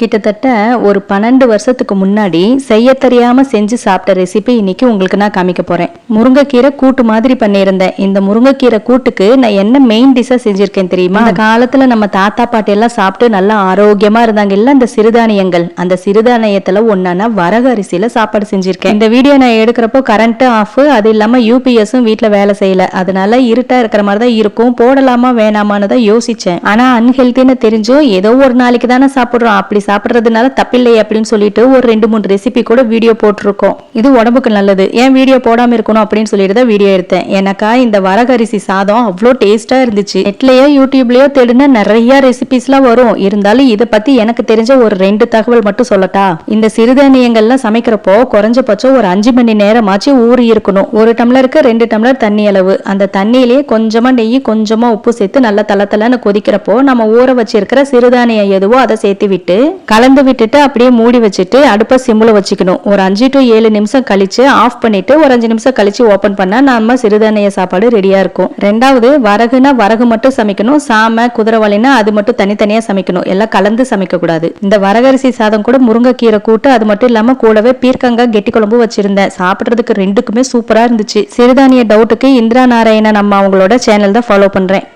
கிட்டத்தட்ட ஒரு பன்னெண்டு வருஷத்துக்கு முன்னாடி செய்ய தெரியாம செஞ்சு சாப்பிட்ட ரெசிபி இன்னைக்கு உங்களுக்கு நான் காமிக்க போறேன். முருங்கைக்கீரை கூட்டு மாதிரி பண்ணியிருந்தேன். இந்த முருங்கைக்கீரை கூட்டுக்கு நான் என்ன மெயின் டிஷ்ஷா செஞ்சிருக்கேன் தெரியுமா? அந்த காலத்துல நம்ம தாத்தா பாட்டி எல்லாம் சாப்பிட்டு நல்லா ஆரோக்கியமா இருந்தாங்க. இல்ல அந்த சிறுதானியங்கள். அந்த சிறுதானியத்துல ஒன்னா வரகு அரிசியில சாப்பாடு செஞ்சிருக்கேன். இந்த வீடியோ நான் எடுக்கிறப்போ கரண்ட் ஆஃப் அது இல்லாம யூபிஎஸும் வீட்டில் வேலை செய்யல. அதனால இருட்டா இருக்கிற மாதிரி தான் இருக்கும். போடலாமா வேணாமான்னு தான் யோசிச்சேன். ஆனா அன்ஹெல்த்தின்னு தெரிஞ்சும் ஏதோ ஒரு நாளைக்கு தானே சாப்பிடுறோம். அப்படி சாப்பிட்றதுனால தப்பில்லை அப்படின்னு சொல்லிட்டு ஒரு ரெண்டு மூணு ரெசிபி கூட வீடியோ போட்டிருக்கோம். இது உடம்புக்கு நல்லது. ஏன் வீடியோ போடாம இருக்கணும் அப்படின்னு சொல்லிட்டு தான் வீடியோ எடுத்தேன். எனக்கா இந்த வரகரிசி சாதம் அவ்வளோ டேஸ்டா இருந்துச்சு. நெட்லயோ யூடியூப்லயோ தேடினா நிறைய ரெசிபிஸ்லாம் வரும். இருந்தாலும் இதை பத்தி எனக்கு தெரிஞ்ச ஒரு ரெண்டு தகவல் மட்டும் சொல்லட்டா? இந்த சிறுதானியங்கள்லாம் சமைக்கிறப்போ குறைஞ்சபட்சம் ஒரு அஞ்சு மணி நேரமாச்சு ஊறி இருக்கணும். ஒரு டம்ளருக்கு ரெண்டு டம்ளர் தண்ணி அளவு. அந்த தண்ணியிலேயே கொஞ்சமா நெய் கொஞ்சமா உப்பு சேர்த்து நல்லா தள தலன்னு கொதிக்கிறப்போ நம்ம ஊற வச்சிருக்கிற சிறுதானியம் எதுவோ அதை சேர்த்து விட்டு கலந்து விட்டுட்டு அப்படியே மூடி வச்சுட்டு அடுப்பை சிம்மில் வச்சுக்கணும். ஒரு அஞ்சு டு ஏழு நிமிஷம் கழிச்சு ஆஃப் பண்ணிட்டு ஒரு அஞ்சு நிமிஷம் கழிச்சு ஓப்பன் பண்ணால் நம்ம சிறுதானிய சாப்பாடு ரெடியாக இருக்கும். ரெண்டாவது வரகுனா வரகு மட்டும் சமைக்கணும். சாம குதிரவாளினா அது மட்டும் தனித்தனியாக சமைக்கணும். எல்லாம் கலந்து சமைக்கக்கூடாது. இந்த வரகரிசி சாதம் கூட முருங்கைக்கீரை கூட்டு அது மட்டும் இல்லாமல் கூடவே பீர்க்கங்காய் கெட்டி குழம்பு வச்சிருந்தேன். சாப்பிட்றதுக்கு ரெண்டுக்குமே சூப்பராக இருந்துச்சு. சிறுதானிய டவுட்டுக்கு இந்திரா நாராயணன் நம்ம அவங்களோட சேனல் தான் ஃபாலோ பண்ணுறேன்